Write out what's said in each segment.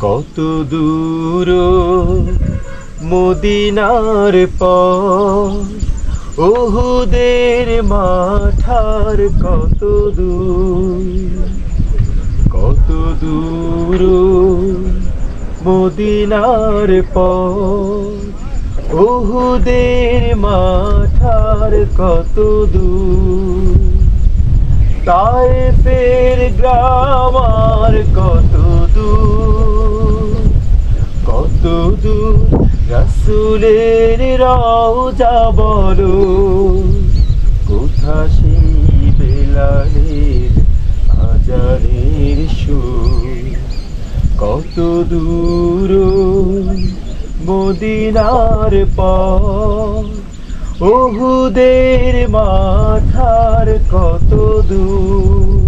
কত দূর মদিনার পর ওহুদের মাঠার কত দূর কত দূর মদিনার পর ওহুদের মাঠার কত দূর তাই ফের গ্রামার রসুলের রওজা বলো। কোথা সেই বেলালের আজানের সুর? কত দূর মদিনার পর ওহুদের মাঠার কত দূর?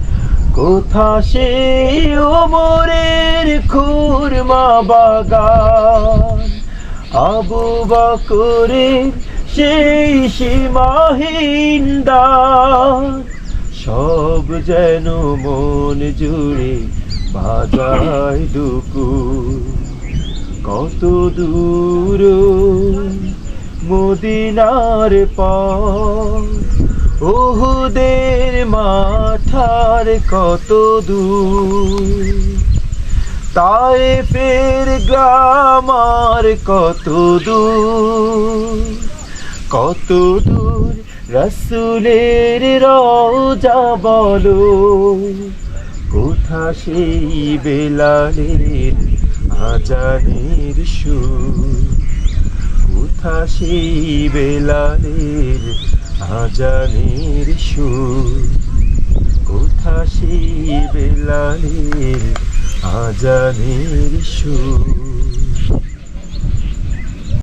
কোথা সে ওমরের খুরমা বাগান? আবু বকরের সেই সীমাহীন সব যেন মন জুড়ে বাজায় দুকুর। কত দূর মদিনার পর। ওহুদের মাথার কত দূর? তাই ফের গ্রামার কত দূর? কত দূর রসুলের রওজা বলো? কোথা সেই বেলালের আজানের সুর? কোথা সেই বেলালের আজানের সুর কোথা সেই বেলালের আজানের সুর?